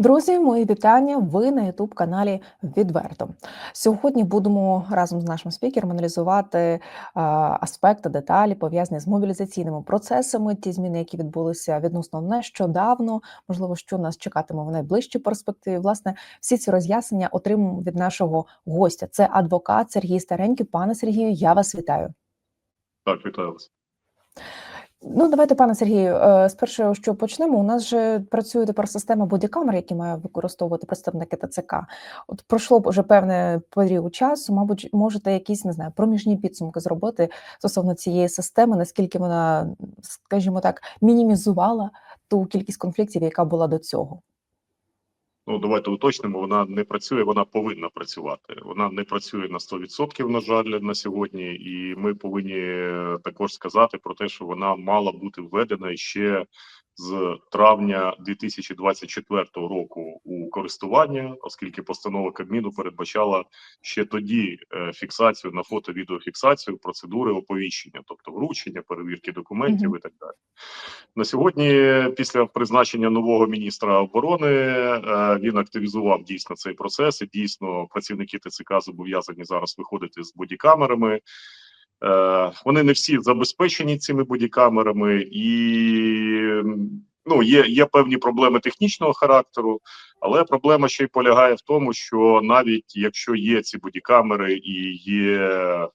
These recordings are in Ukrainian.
Друзі, мої вітання. Ви на youtube каналі Відверто. Сьогодні будемо разом з нашим спікером аналізувати аспекти, деталі пов'язані з мобілізаційними процесами, ті зміни, які відбулися відносно нещодавно. Можливо, що нас чекатиме в найближчій перспективі. Власне, всі ці роз'яснення отримуємо від нашого гостя. Це адвокат Сергій Старенький. Пане Сергію, я вас вітаю. Так, вітаю вас. Ну, давайте, пане Сергію, з першого, що почнемо. У нас же працює тепер система бодікамер, які має використовувати представники ТЦК. От пройшло вже певне період часу. Мабуть, можете якісь не знаю проміжні підсумки зробити стосовно цієї системи, наскільки вона, скажімо так, мінімізувала ту кількість конфліктів, яка була до цього. Ну, давайте уточнимо. Вона не працює, вона повинна працювати. Вона не працює на 100%, на жаль, на сьогодні, і ми повинні також сказати про те, що вона мала бути введена ще з травня 2024 року у користування, оскільки постанова Кабміну передбачала ще тоді е, фіксацію на фото відеофіксацію процедури оповіщення, тобто вручення, перевірки документів Мгм. і так далі. На сьогодні, після призначення нового міністра оборони, е, він активізував дійсно цей процес. І дійсно працівники ТЦК зобов'язані зараз виходити з бодікамерами. Е, Вони не всі забезпечені цими бодікамерами, і ну є, є певні проблеми технічного характеру, але проблема ще й полягає в тому, що навіть якщо є ці бодікамери і є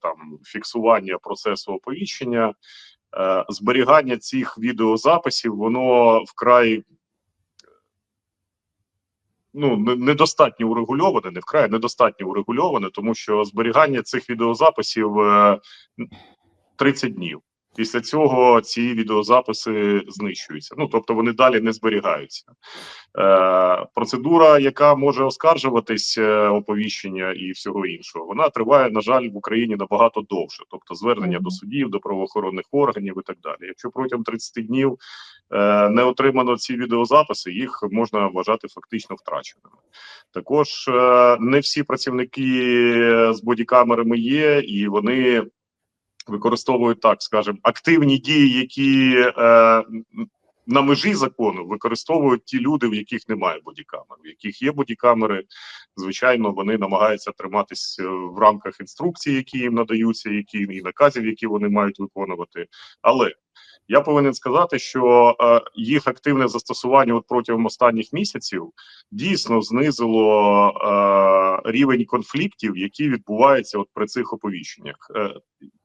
там фіксування процесу оповіщення. Е, зберігання цих відеозаписів воно вкрай ну не- недостатньо урегульоване, не вкрай недостатньо урегульоване, тому що зберігання цих відеозаписів е, 30 днів. Після цього ці відеозаписи знищуються. Ну тобто вони далі не зберігаються. Е, процедура, яка може оскаржуватись е, оповіщення і всього іншого, вона триває, на жаль, в Україні набагато довше. Тобто, звернення до судів, до правоохоронних органів і так далі. Якщо протягом 30 днів е, не отримано ці відеозаписи, їх можна вважати фактично втраченими. Також е, не всі працівники з бодікамерами є, і вони використовують так, скажемо, активні дії, які е, на межі закону використовують ті люди, в яких немає бодікамер. В яких є бодікамери, звичайно, вони намагаються триматись е, в рамках інструкцій, які їм надаються, які і наказів, які вони мають виконувати. Але я повинен сказати, що е, їх активне застосування от протягом останніх місяців дійсно знизило е, рівень конфліктів, які відбуваються от при цих оповіщеннях. Е,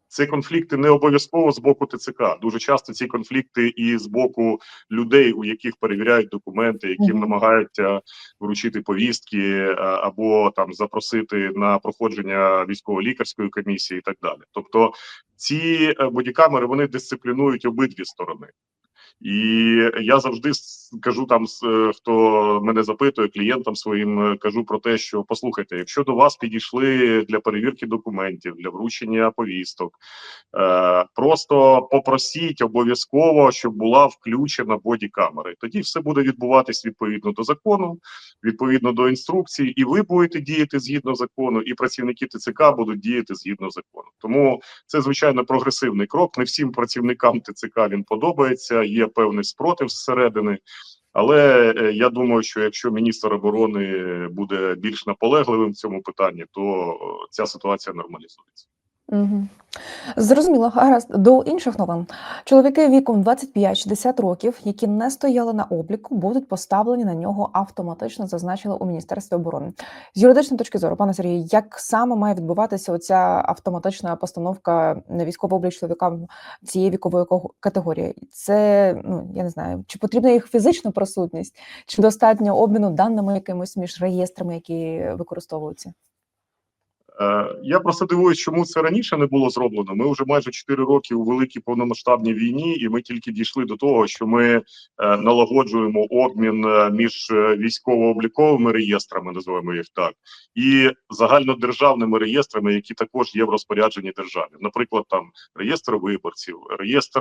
це конфлікти не обов'язково з боку ТЦК. Дуже часто ці конфлікти і з боку людей, у яких перевіряють документи, яким Мгм. намагаються вручити повістки е, або там запросити на проходження військово-лікарської комісії, і так далі. Тобто, ці е, бодікамери вони дисциплінують обидві сторони. І я завжди кажу там, е, хто мене запитує, клієнтам своїм е, кажу про те, що послухайте, якщо до вас підійшли для перевірки документів, для вручення повісток, е, просто попросіть обов'язково, щоб була включена бодікамера. І Тоді все буде відбуватись відповідно до закону, відповідно до інструкцій, і ви будете діяти згідно закону, і працівники ТЦК будуть діяти згідно закону. Тому це звичайно прогресивний крок. Не всім працівникам ТЦК він подобається. Є певний спротив зсередини. Але е, я думаю, що якщо міністр оборони буде більш наполегливим в цьому питанні, то е, ця ситуація нормалізується. Зрозуміло, гаразд. До інших новин. Чоловіки віком 25-60 років, які не стояли на обліку, будуть поставлені на нього автоматично, зазначили у Міністерстві оборони. З юридичної точки зору, пане Сергію, як саме має відбуватися оця автоматична постановка на військовий облік чоловікам цієї вікової категорії? Це ну я не знаю, чи потрібна їх фізична присутність, чи достатньо обміну даними якимось між реєстрами, які використовуються? Е, Я просто дивуюсь, чому це раніше не було зроблено. Ми вже майже 4 роки у великій повномасштабній війні, і ми тільки дійшли до того, що ми е, налагоджуємо обмін е, між військово-обліковими реєстрами, називаємо їх так, і загальнодержавними реєстрами, які також є в розпорядженні держави. Наприклад, там реєстр виборців, реєстр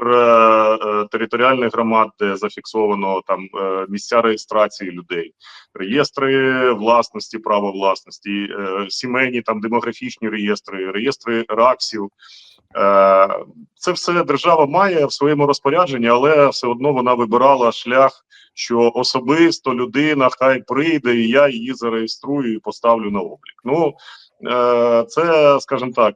територіальних громад, де зафіксовано там місця реєстрації людей, реєстри власності, права власності, е, сімейні там демографічні реєстри, реєстри РАКСів. Е, Це все держава має в своєму розпорядженні, але все одно вона вибирала шлях що особисто людина хай прийде, і я її зареєструю і поставлю на облік. Ну е, це, скажімо так.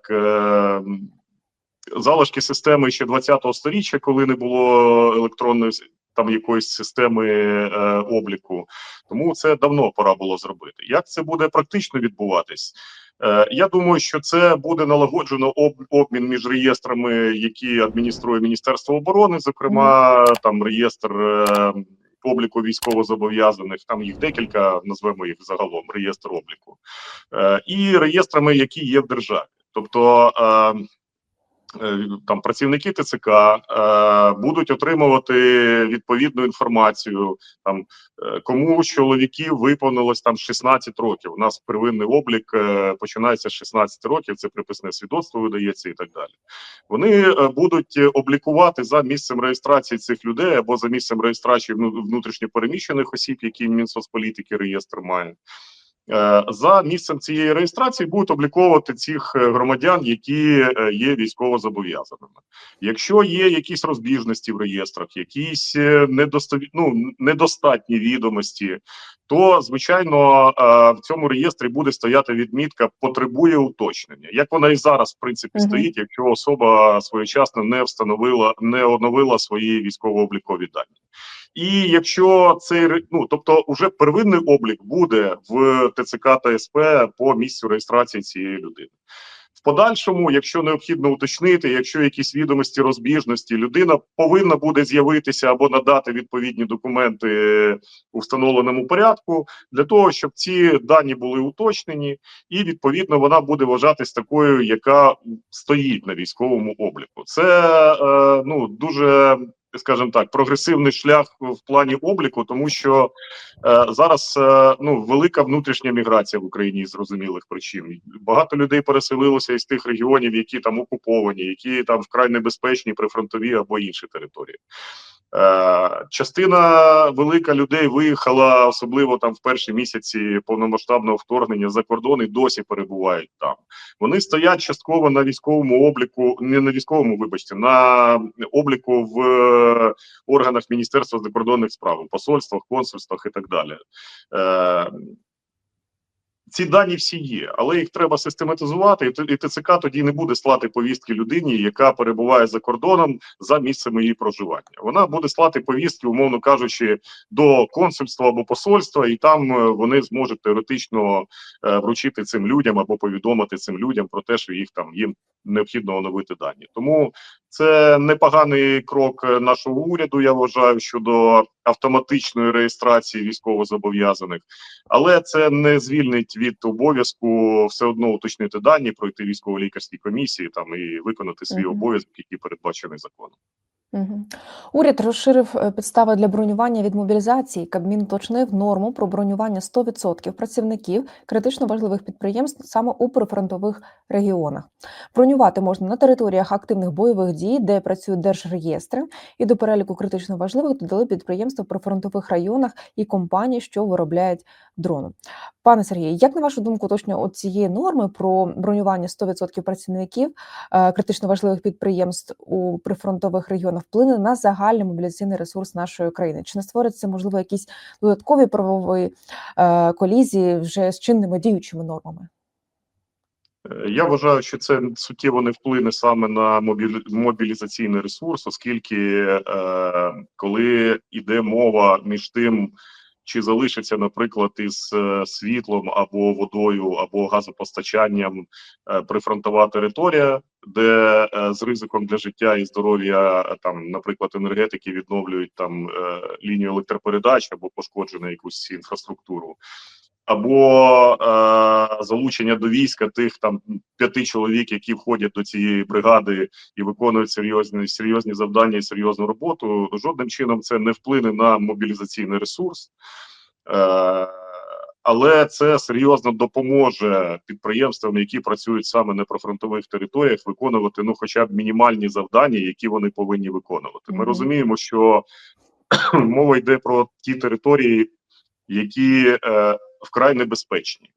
Залишки системи ще 20-го сторіччя, коли не було електронної там якоїсь системи е, обліку. Тому це давно пора було зробити. Як це буде практично відбуватись? Е, я думаю, що це буде налагоджено об, обмін між реєстрами, які адмініструє Міністерство оборони, зокрема там реєстр. Е, Обліку військовозобов'язаних, там їх декілька, назвемо їх загалом реєстр обліку, е, і реєстрами, які є в державі. Тобто е, там працівники ТЦК е, будуть отримувати відповідну інформацію. Там е, кому чоловіків виповнилось там 16 років. У нас первинний облік е, починається з 16 років. Це приписне свідоцтво видається і так далі. Вони е, будуть е, облікувати за місцем реєстрації цих людей або за місцем реєстрації вну- внутрішньопереміщених осіб, які Мінсоцполітики реєстр має. Е, За місцем цієї реєстрації будуть обліковувати цих е, громадян, які е, є військовозобов'язаними. Якщо є якісь розбіжності в реєстрах, якісь недостові... ну, недостатні відомості, то звичайно в цьому реєстрі буде стояти відмітка потребує уточнення. Як вона і зараз в принципі Мгм. стоїть, якщо особа своєчасно не встановила, не оновила свої військово-облікові дані. І якщо цей ну тобто, уже первинний облік буде в ТЦК та СП по місцю реєстрації цієї людини. В подальшому, якщо необхідно уточнити, якщо якісь відомості розбіжності, людина повинна буде з'явитися або надати відповідні документи у встановленому порядку для того, щоб ці дані були уточнені, і відповідно вона буде вважатись такою, яка стоїть на військовому обліку. Це е, ну дуже скажімо так, прогресивний шлях в плані обліку, тому що е, зараз е, ну велика внутрішня міграція в Україні з зрозумілих причин. Багато людей переселилося із тих регіонів, які там окуповані, які там вкрай небезпечні прифронтові або інші території. Е, частина велика людей виїхала, особливо там в перші місяці повномасштабного вторгнення за кордон і досі перебувають там. Вони стоять частково на військовому обліку, не на військовому, вибачте, на обліку в е, органах Міністерства закордонних справ, посольствах, консульствах і так далі. Ці дані всі є, але їх треба систематизувати, і ТЦК тоді не буде слати повістки людині, яка перебуває за кордоном за місцем її проживання. Вона буде слати повістки, умовно кажучи, до консульства або посольства, і там е, вони зможуть теоретично е, вручити цим людям або повідомити цим людям про те, що їх там їм необхідно оновити дані. Тому це непоганий крок е, нашого уряду. Я вважаю щодо автоматичної реєстрації військовозобов'язаних, але це не звільнить від обов'язку все одно уточнити дані, пройти військово-лікарські комісії там і виконати свій Мгм. обов'язок, який передбачений законом. Мгм. Уряд розширив е, підстави для бронювання від мобілізації. Кабмін уточнив норму про бронювання 100% працівників критично важливих підприємств саме у прифронтових регіонах. Бронювати можна на територіях активних бойових дій, де працюють держреєстри, і до переліку критично важливих додали підприємства в прифронтових районах і компанії, що виробляють дрони. Пане Сергію, як на вашу думку, точно от цієї норми про бронювання 100% працівників е, критично важливих підприємств у прифронтових регіонах вплине на загальний мобілізаційний ресурс нашої країни? Чи не створиться можливо якісь додаткові правові е, колізії вже з чинними діючими нормами? Е, Я вважаю, що це суттєво не вплине саме на мобілізаційний ресурс, оскільки е, коли йде мова між тим, чи залишиться, наприклад, із е, світлом або водою, або газопостачанням е, прифронтова територія, де е, з ризиком для життя і здоров'я там, наприклад, енергетики відновлюють там лінію електропередач або пошкоджену якусь інфраструктуру або е, залучення до війська тих там п'яти чоловік, які входять до цієї бригади і виконують серйозні серйозні завдання і серйозну роботу, жодним чином це не вплине на мобілізаційний ресурс. Е, але це серйозно допоможе підприємствам, які працюють саме на прифронтових територіях, виконувати ну, хоча б мінімальні завдання, які вони повинні виконувати. Ми Мгм. розуміємо, що мова йде про ті території, які е, вкрай небезпечні.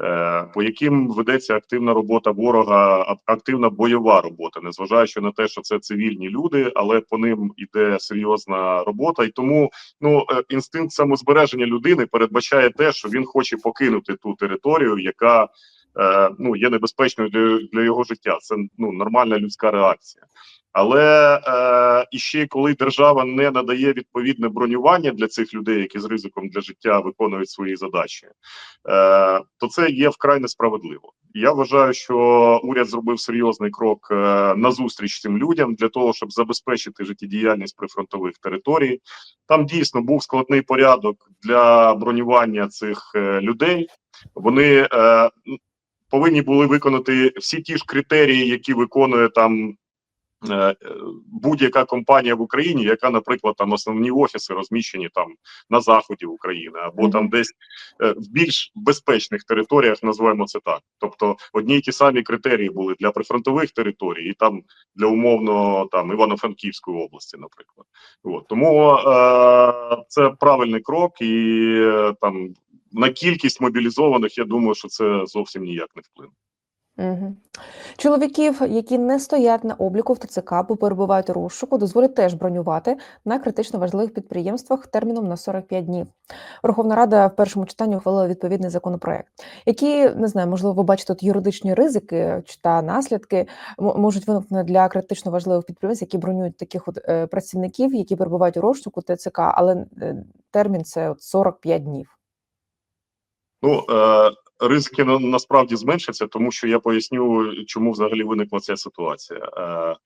е, по яким ведеться активна робота ворога, активна бойова робота, незважаючи на те, що це цивільні люди, але по ним іде серйозна робота, і тому ну е, інстинкт самозбереження людини передбачає те, що він хоче покинути ту територію, яка е, ну є небезпечною для, для його життя. Це ну нормальна людська реакція. Але е, і ще коли держава не надає відповідне бронювання для цих людей, які з ризиком для життя виконують свої задачі, е, то це є вкрай несправедливо. Я вважаю, що уряд зробив серйозний крок е, назустріч цим людям для того, щоб забезпечити життєдіяльність прифронтових територій. Там дійсно був складний порядок для бронювання цих е, людей. Вони е, повинні були виконати всі ті ж критерії, які виконує там. е, е, Будь-яка компанія в Україні, яка, наприклад, там основні офіси розміщені там на заході України, або Мгм. там десь е, в більш безпечних територіях, називаємо це так. Тобто одні й ті самі критерії були для прифронтових територій, і там для умовно там Івано-Франківської області, наприклад. От тому е, це правильний крок, і е, там на кількість мобілізованих, я думаю, що це зовсім ніяк не вплине. Угу. Чоловіків, які не стоять на обліку в ТЦК або перебувають у розшуку, дозволять теж бронювати на критично важливих підприємствах терміном на 45 днів. Верховна Рада в першому читанні ухвалила відповідний законопроект, які не знаю, можливо, ви бачите тут юридичні ризики чи та наслідки можуть виникнути для критично важливих підприємств, які бронюють таких от е, працівників, які перебувають у розшуку ТЦК, але е, термін це от 45 днів. Ну е, ризики на, насправді зменшаться, тому що я поясню, чому взагалі виникла ця ситуація. Е,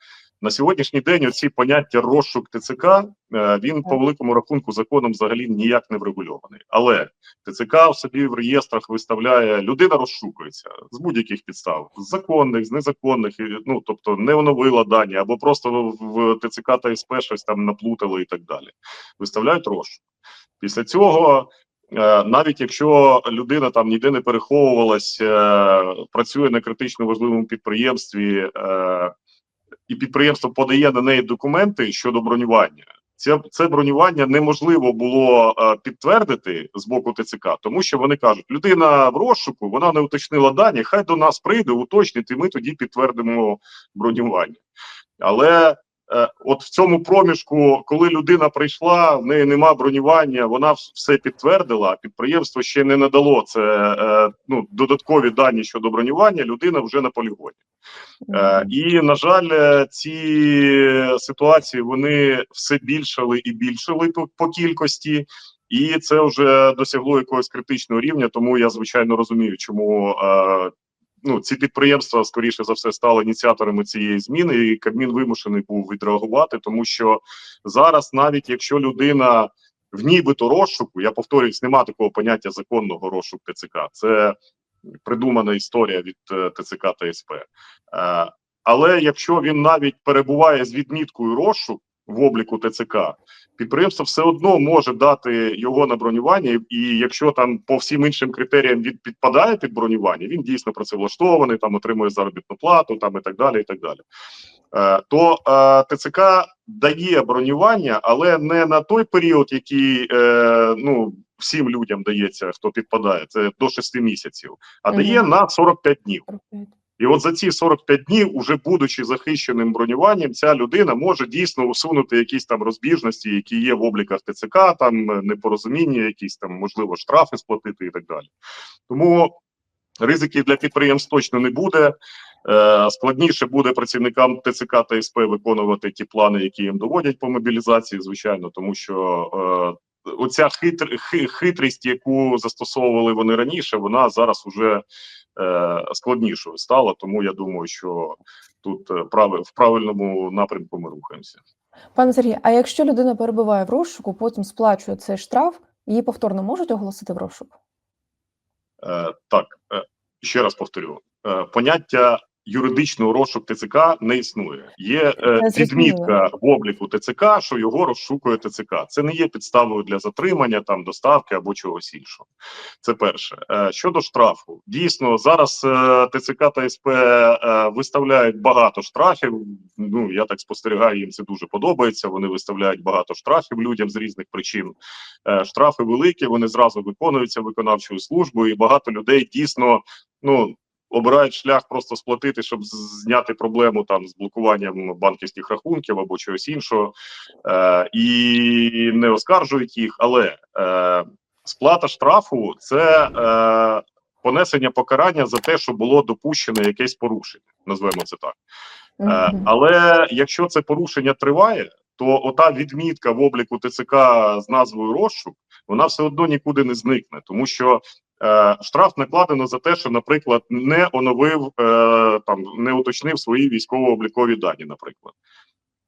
на сьогоднішній день оці поняття розшук ТЦК е, він по великому рахунку законом взагалі ніяк не врегульований. Але ТЦК в собі в реєстрах виставляє людина розшукується з будь-яких підстав, з законних, з незаконних, ну тобто не оновила дані, або просто в, ТЦК та СП щось там наплутало і так далі. Виставляють розшук. Після цього навіть якщо людина там ніде не переховувалась, е, працює на критично важливому підприємстві, е, і підприємство подає на неї документи щодо бронювання. Це, це бронювання неможливо було е, підтвердити з боку ТЦК, тому що вони кажуть, людина в розшуку, вона не уточнила дані, хай до нас прийде, уточнить, і ми тоді підтвердимо бронювання. Але Е, от в цьому проміжку, коли людина прийшла, в неї нема бронювання, вона все підтвердила. Підприємство ще не надало це е, ну додаткові дані щодо бронювання. Людина вже на полігоні. Е, і на жаль, е, ці ситуації вони все більшали і більшали по, по кількості. І це вже досягло якогось критичного рівня. Тому я звичайно розумію, чому е, ну ці підприємства скоріше за все стали ініціаторами цієї зміни, і Кабмін вимушений був відреагувати, тому що зараз, навіть якщо людина в нібито розшуку, я повторюсь, нема такого поняття законного розшук ТЦК. Це придумана історія від е, ТЦК та СП. Е, але якщо він навіть перебуває з відміткою розшук в обліку ТЦК, підприємство все одно може дати його на бронювання, і якщо там по всім іншим критеріям він підпадає під бронювання, він дійсно працевлаштований, там отримує заробітну плату, там і так далі. І так далі. Е, то е, ТЦК дає бронювання, але не на той період, який е, ну всім людям дається, хто підпадає, це до 6 місяців, а дає на 45 днів. 45. І от за ці 45 днів, уже будучи захищеним бронюванням, ця людина може дійсно усунути якісь там розбіжності, які є в обліках ТЦК, там е, непорозуміння, якісь там можливо штрафи сплатити і так далі. Тому ризиків для підприємств точно не буде. Е, складніше буде працівникам ТЦК та СП виконувати ті плани, які їм доводять по мобілізації, звичайно, тому що е, оця хитр, хитрість, яку застосовували вони раніше, вона зараз уже складнішою стала. Тому я думаю, що тут е, в правильному напрямку ми рухаємося. Пане Сергій, а якщо людина перебуває в розшуку, потім сплачує цей штраф, її повторно можуть оголосити в розшук? Е, так, е, ще раз повторю: е, поняття юридичного розшук ТЦК не існує. Є е, відмітка в обліку ТЦК, що його розшукує ТЦК. Це не є підставою для затримання, там доставки або чогось іншого. Це перше. Е, щодо штрафу, дійсно зараз е, ТЦК та СП е, виставляють багато штрафів. Ну я так спостерігаю, їм це дуже подобається. Вони виставляють багато штрафів людям з різних причин. Е, штрафи великі, вони зразу виконуються виконавчою службою, і багато людей дійсно ну. Обирають шлях просто сплатити, щоб зняти проблему там з блокуванням банківських рахунків або чогось іншого, е, і не оскаржують їх. Але е, сплата штрафу це е, понесення покарання за те, що було допущено якесь порушення, назвемо це так. Е, але якщо це порушення триває, то ота відмітка в обліку ТЦК з назвою розшук, вона все одно нікуди не зникне, тому що штраф накладено за те, що, наприклад, не оновив е, там, не уточнив свої військово-облікові дані. Наприклад,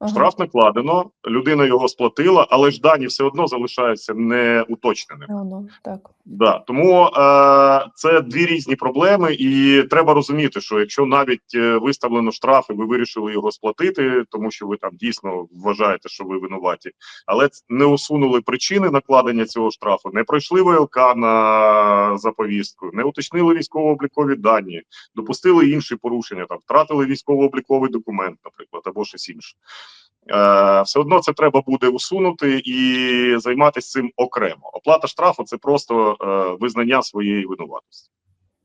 Ага. штраф накладено, людина його сплатила, але ж дані все одно залишаються не уточненими. Воно, так. Да, тому е, це дві різні проблеми, і треба розуміти, що якщо навіть е, виставлено штраф, і ви вирішили його сплатити, тому що ви там дійсно вважаєте, що ви винуваті, але не усунули причини накладення цього штрафу, не пройшли ВЛК на заповістку, не уточнили військово-облікові дані, допустили інші порушення, там втратили військово-обліковий документ, наприклад, або щось інше. Е, все одно це треба буде усунути і займатися цим окремо. Оплата штрафу це просто е, визнання своєї винуватості.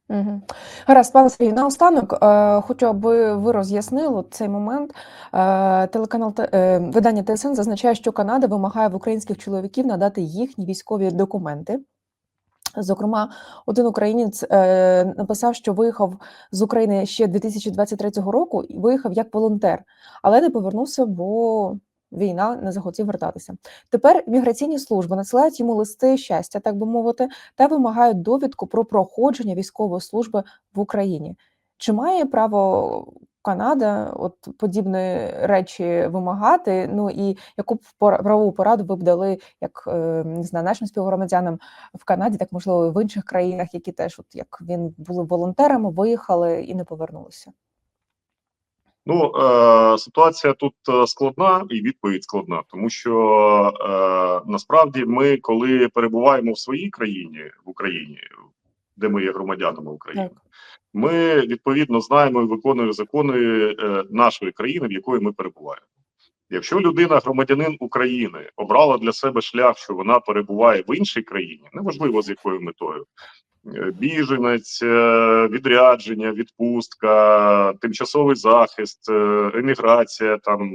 Угу. Гаразд, пане Сергію, наостанок е, хочу, аби ви роз'яснили цей момент. Е, телеканал е, видання ТСН зазначає, що Канада вимагає в українських чоловіків надати їхні військові документи. Зокрема, один українець е, написав, що виїхав з України ще 2023 року і виїхав як волонтер, але не повернувся, бо війна не захотів вертатися. Тепер міграційні служби надсилають йому листи щастя, так би мовити, та вимагають довідку про проходження військової служби в Україні. Чи має право Канада от подібні речі вимагати? Ну і яку б правову пораду ви б дали як е, не знаю, нашим співгромадянам в Канаді, так можливо в інших країнах, які теж, от як він були волонтерами, виїхали і не повернулися? Ну е, ситуація тут е, складна і відповідь складна, тому що е, насправді ми, коли перебуваємо в своїй країні в Україні, де ми є громадянами України, Так. ми відповідно знаємо і виконуємо закони е, нашої країни, в якої ми перебуваємо. Якщо людина, громадянин України, обрала для себе шлях, що вона перебуває в іншій країні, неважливо з якою метою. е, Біженець, е, відрядження, відпустка, тимчасовий захист, еміграція, там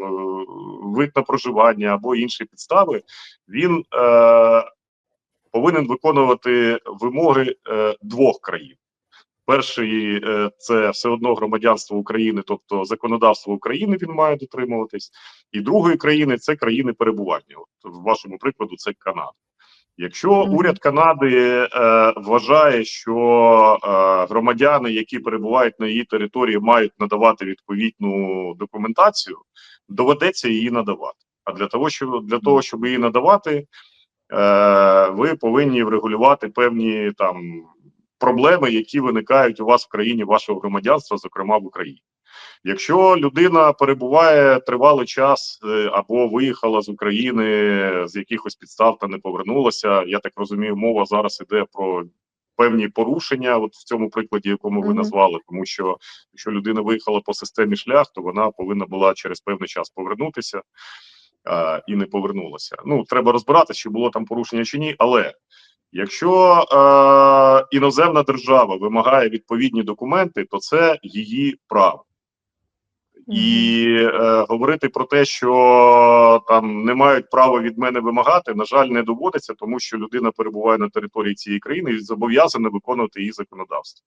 вид на проживання або інші підстави, він е, повинен виконувати вимоги е, двох країн. Перший е, це все одно громадянство України, тобто законодавство України він має дотримуватись, і другої країни це країни перебування. От в вашому прикладу це Канада. Якщо уряд Канади е, вважає, що е, громадяни, які перебувають на її території, мають надавати відповідну документацію, доведеться її надавати. А для того, що для того, щоб її надавати, ви повинні врегулювати певні там проблеми, які виникають у вас в країні вашого громадянства, зокрема в Україні. Якщо людина перебуває тривалий час е, або виїхала з України з якихось підстав та не повернулася, я так розумію, мова зараз іде про певні порушення, от в цьому прикладі, якому ви назвали, тому що якщо людина виїхала по системі шлях, то вона повинна була через певний час повернутися а, і не повернулася. Ну треба розбиратися, чи було там порушення чи ні, але. Якщо е, іноземна держава вимагає відповідні документи, то це її право. І е, говорити про те, що там не мають права від мене вимагати, на жаль, не доводиться, тому що людина перебуває на території цієї країни і зобов'язана виконувати її законодавство.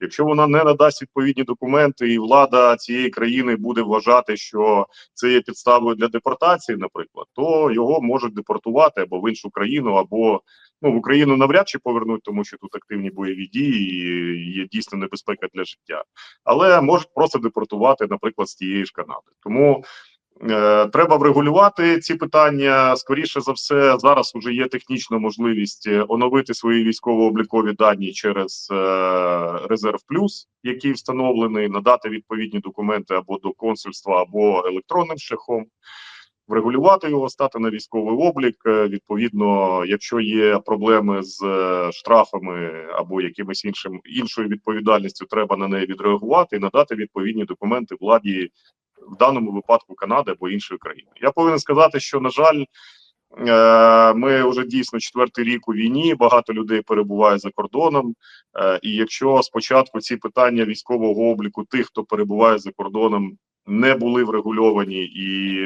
Якщо вона не надасть відповідні документи, і влада цієї країни буде вважати, що це є підставою для депортації, наприклад, то його можуть депортувати або в іншу країну, або ну в Україну навряд чи повернуть, тому що тут активні бойові дії і є дійсно небезпека для життя але можуть просто депортувати, наприклад, з тієї ж Канади. Тому Е, Треба врегулювати ці питання. Скоріше за все, зараз вже є технічна можливість е, оновити свої військово-облікові дані через е, резерв плюс, який встановлений, надати відповідні документи або до консульства, або електронним шляхом. Врегулювати його, стати на військовий облік. Е, Відповідно, якщо є проблеми з е, штрафами або якимось іншим іншою відповідальністю, треба на неї відреагувати і надати відповідні документи владі в даному випадку Канади або іншої країни. Я повинен сказати, що на жаль, е, ми вже дійсно четвертий рік у війні. Багато людей перебуває за кордоном. І якщо спочатку ці питання військового обліку тих, хто перебуває за кордоном, не були врегульовані і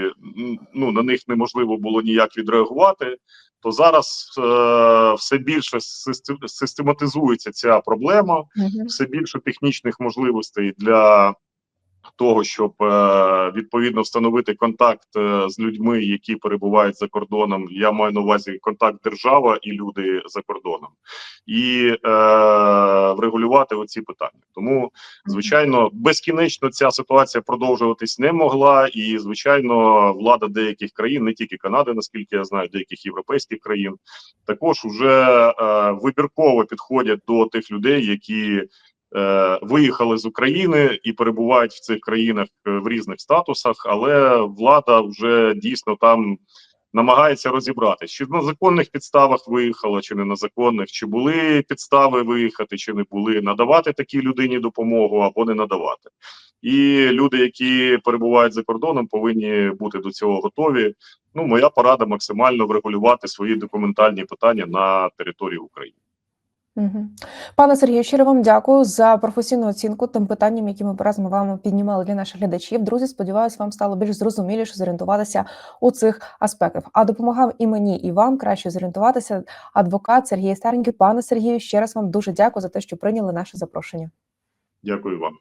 ну на них неможливо було ніяк відреагувати, то зараз е, все більше систем- систематизується ця проблема. Все більше технічних можливостей для того, щоб е, відповідно встановити контакт е, з людьми, які перебувають за кордоном. Я маю на увазі контакт держава і люди за кордоном, і е, врегулювати оці питання. Тому, звичайно, безкінечно ця ситуація продовжуватись не могла, і звичайно, влада деяких країн, не тільки Канади, наскільки я знаю, деяких європейських країн, також вже е, вибірково підходять до тих людей, які виїхали з України і перебувають в цих країнах е, в різних статусах, але влада вже дійсно там намагається розібратися, чи на законних підставах виїхала, чи не на законних, чи були підстави виїхати, чи не були, надавати такій людині допомогу або не надавати. І люди, які перебувають за кордоном, повинні бути до цього готові. Ну, моя порада максимально врегулювати свої документальні питання на території України. Пане Сергію, щиро вам дякую за професійну оцінку тим питанням, які ми разом вами піднімали для наших глядачів. Друзі, сподіваюся, вам стало більш зрозуміліше зорієнтуватися у цих аспектах. А допомагав і мені, і вам краще зорієнтуватися. Адвокат Сергій Старенький. Пане Сергію, ще раз вам дуже дякую за те, що прийняли наше запрошення. Дякую вам.